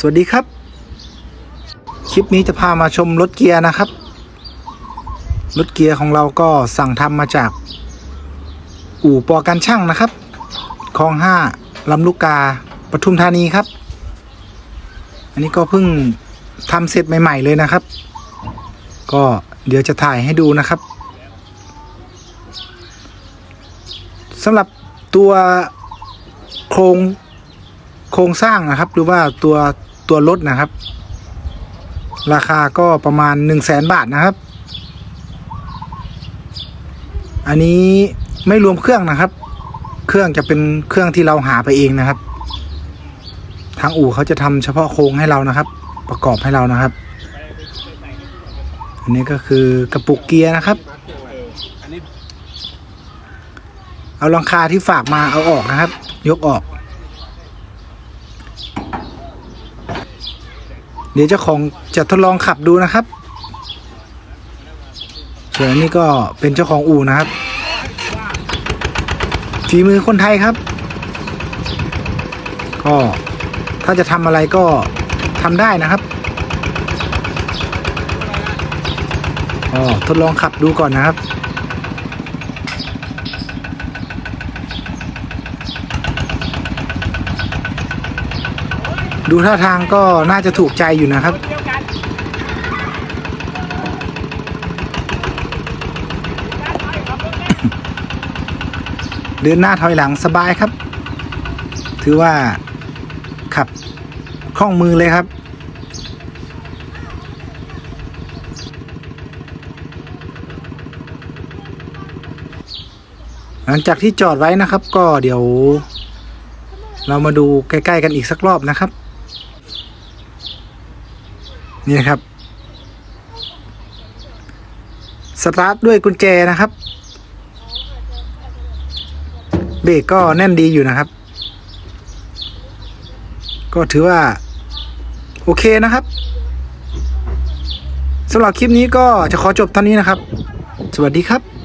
สวัสดีครับ คลิปนี้จะพามาชมรถเกียร์นะครับ รถเกียร์ของเราก็สั่งทำมาจาก อู่ปอกันช่างนะครับคลองห้าลำลูกกาปทุมธานีครับ อันนี้ก็เพิ่งทำเสร็จใหม่ ๆ เลยนะครับ ก็เดี๋ยวจะถ่ายให้ดูนะครับสำหรับตัวโครงโครงสร้างนะครับ หรือว่าตัว ตัวรถนะครับ ราคาก็ประมาณ1 0 0 0 0แสนบาทนะครับ อันนี้ไม่รวมเครื่องนะครับ เครื่องจะเป็นเครื่องที่เราหาไปเองนะครับ ทางอู่เขาจะทำเฉพาะโครงให้เรานะครับ ประกอบให้เรานะครับ อันนี้ก็คือกระปุกเกียร์นะครับเอาลังคาที่ฝากมาเอาออกนะครับ ยกออก เดี๋ยวเจ้าของจะทดลองขับดูนะครับส่วนนี้ก็เป็นเจ้าของอู่นะครับฝีมือคนไทยครับ ก็ถ้าจะทำอะไรก็ทำได้นะครับก็ทดลองขับดูก่อนนะครับ ดูท่าทางก็น่าจะถูกใจอยู่นะครับ เดินหน้าถอยหลังสบายครับ ถือว่าขับคล่องมือเลยครับหลังจากที่จอดไว้นะครับก็เดี๋ยว เรามาดูใกล้ ๆ กันอีกสักรอบนะครับ นี่นะครับสตาร์ทด้วยกุญแจนะครับ เบรกก็แน่นดีอยู่นะครับ ก็ถือว่า โอเคนะครับสำหรับคลิปนี้ก็จะขอจบเท่านี้นะครับ สวัสดีครับ